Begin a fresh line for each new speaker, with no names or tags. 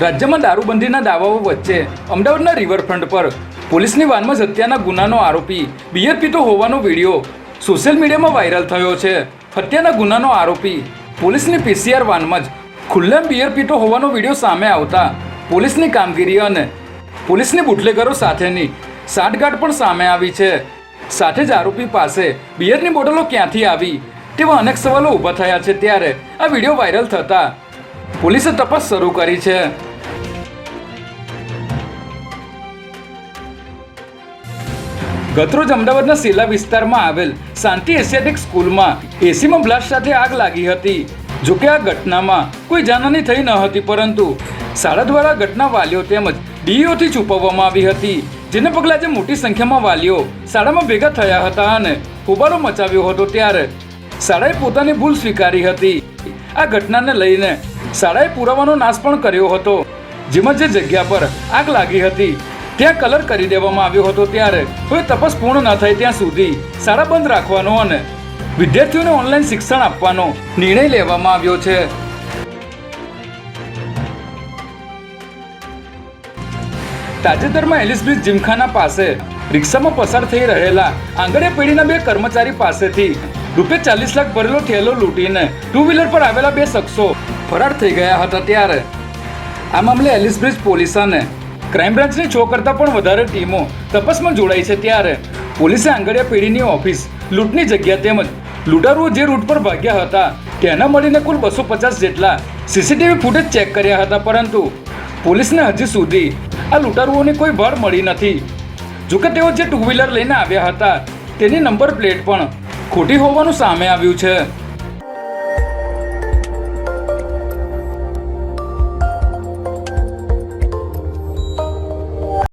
રાજ્યમાં દારૂબંધીના દાવાઓ વચ્ચે અમદાવાદના રિવરફ્રન્ટ પર પોલીસની વાનમાં જ હત્યાના ગુનાનો આરોપી બિયર પીતો હોવાનો વીડિયો સોશિયલ મીડિયામાં વાયરલ થયો છે. હત્યાના ગુનાનો આરોપી પોલીસની પીસીઆર વાનમાં જ ખુલ્લેમ બિયર પીતો હોવાનો વીડિયો સામે આવતા પોલીસની કામગીરી અને પોલીસની બુટલેગરો સાથેની સાંઠગાંઠ પણ સામે આવી છે. સાથે જ આરોપી પાસે બિયરની બોટલો ક્યાંથી આવી તેવા અનેક સવાલો ઊભા થયા છે ત્યારે આ વીડિયો વાયરલ થતા પોલીસે તપાસ શરૂ કરી છે. ગતરોજ અમદાવાદના સેલા વિસ્તારમાં આવેલ શાંતિ એશિયાટિક સ્કૂલમાં એસીમાં બ્લાસ્ટ સાથે આગ લાગી હતી. જોકે આ ઘટનામાં કોઈ જાનહાની થઈ ન હતી, પરંતુ શાળા દ્વારા ઘટના વાલીઓ તેમજ ડીઈઓથી છુપાવવામાં આવી હતી, જેને પગલે આજે મોટી સંખ્યામાં વાલીઓ શાળામાં ભેગા થયા હતા અને હોબાળો મચાવ્યો હતો ત્યારે શાળાએ પોતાની ભૂલ સ્વીકારી હતી. આ ઘટનાને લઈને શાળાએ પુરાવાનો નાશ પણ કર્યો હતો, જેમાં જે જગ્યા પર આગ લાગી હતી ત્યાં કલર કરી દેવામાં આવ્યો હતો ત્યારે. હવે તપાસ પૂર્ણ ન થાય ત્યાં સુધી શાળા બંધ રાખવાનો અને વિદ્યાર્થીઓને ઓનલાઈન શિક્ષણ આપવાનો નિર્ણય લેવામાં આવ્યો છે. તાજેતરમાં એલિસબ્રિજ જીમખાના પાસે રિક્ષામાં પસાર થઈ રહેલા આંગણિયા પેઢીના બે કર્મચારી પાસેથી રૂપિયા ચાલીસ લાખ ભરેલો થેલો લૂંટીને ટુ વ્હીલર પર આવેલા બે શખ્સો ફરાર થઈ ગયા હતા ત્યારે. આ મામલે એલિસબ્રિજ પોલીસ અને ક્રાઇમ બ્રાન્ચની છ કરતાં પણ વધારે ટીમો તપાસમાં જોડાઈ છે ત્યારે પોલીસે આંગળિયા પેઢીની ઓફિસ લૂંટની જગ્યા તેમજ લૂંટારુઓ જે રૂટ પર ભાગ્યા હતા તેના મળીને કુલ બસો પચાસ જેટલા સીસીટીવી ફૂટેજ ચેક કર્યા હતા, પરંતુ પોલીસને હજી સુધી આ લૂંટારુઓની કોઈ ભર મળી નથી. જોકે તેઓ જે ટુ વ્હીલર લઈને આવ્યા હતા, તેની નંબર પ્લેટ પણ ખોટી હોવાનું સામે આવ્યું છે.